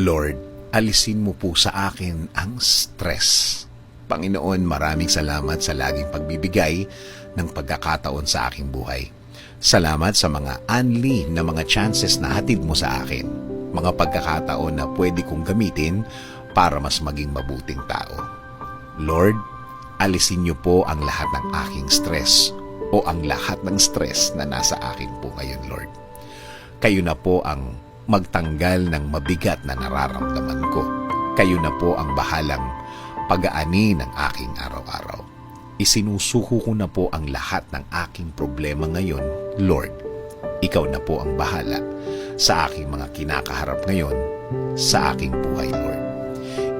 Lord, alisin mo po sa akin ang stress. Panginoon, maraming salamat sa laging pagbibigay ng pagkakataon sa aking buhay. Salamat sa mga unli na mga chances na hatid mo sa akin. Mga pagkakataon na pwede kong gamitin para mas maging mabuting tao. Lord, alisin niyo po ang lahat ng aking stress o ang lahat ng stress na nasa akin po ngayon, Lord. Kayo na po ang magtanggal ng mabigat na nararamdaman ko. Kayo na po ang bahalang pag-aani ng aking araw-araw. Isinusuko ko na po ang lahat ng aking problema ngayon, Lord. Ikaw na po ang bahala sa aking mga kinakaharap ngayon sa aking buhay, Lord.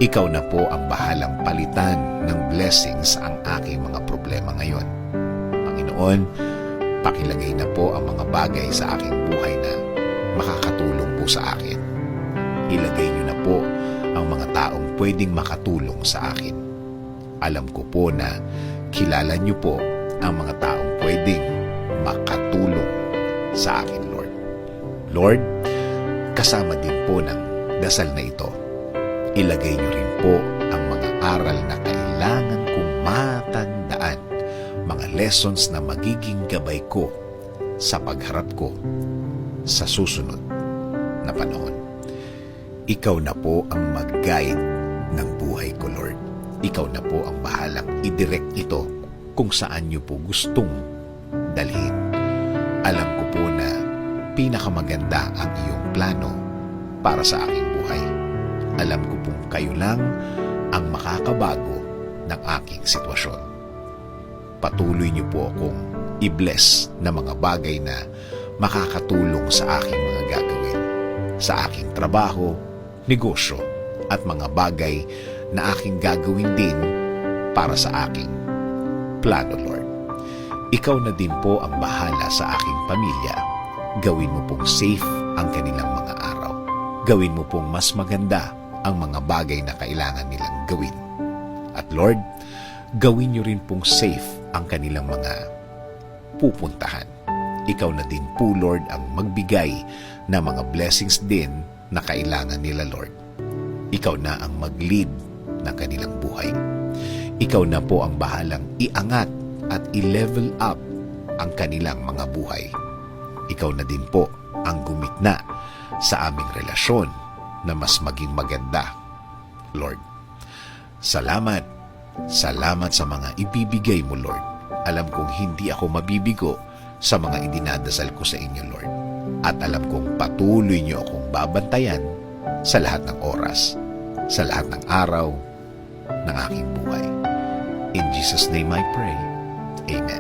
Ikaw na po ang bahalang palitan ng blessings ang aking mga problema ngayon. Panginoon, pakilagay na po ang mga bagay sa aking buhay na makakatulong po sa akin. Ilagay niyo na po ang mga taong pwedeng makatulong sa akin. Alam ko po na kilala niyo po ang mga taong pwedeng makatulong sa akin, Lord. Lord, kasama din po ng dasal na ito. Ilagay niyo rin po ang mga aral na kailangan kong matandaan, mga lessons na magiging gabay ko sa pagharap ko sa susunod na panahon. Ikaw na po ang mag-guide ng buhay ko, Lord. Ikaw na po ang bahalang i-direct ito kung saan niyo po gustong dalhin. Alam ko po na pinakamaganda ang iyong plano para sa aking buhay. Alam ko pong kayo lang ang makakabago ng aking sitwasyon. Patuloy niyo po akong i-bless na mga bagay na makakatulong sa aking sa aking trabaho, negosyo, at mga bagay na aking gagawin din para sa aking plano, Lord. Ikaw na din po ang bahala sa aking pamilya. Gawin mo pong safe ang kanilang mga araw. Gawin mo pong mas maganda ang mga bagay na kailangan nilang gawin. At Lord, gawin niyo rin pong safe ang kanilang mga pupuntahan. Ikaw na din po, Lord, ang magbigay na mga blessings din na kailangan nila, Lord. Ikaw na ang mag-lead ng kanilang buhay. Ikaw na po ang bahalang iangat at i-level up ang kanilang mga buhay. Ikaw na din po ang gumitna sa aming relasyon na mas maging maganda, Lord. Salamat. Salamat sa mga ibibigay mo, Lord. Alam kong hindi ako mabibigo sa mga idinadasal ko sa inyo, Lord. At alam kong patuloy niyo akong babantayan sa lahat ng oras, sa lahat ng araw ng aking buhay. In Jesus' name I pray. Amen.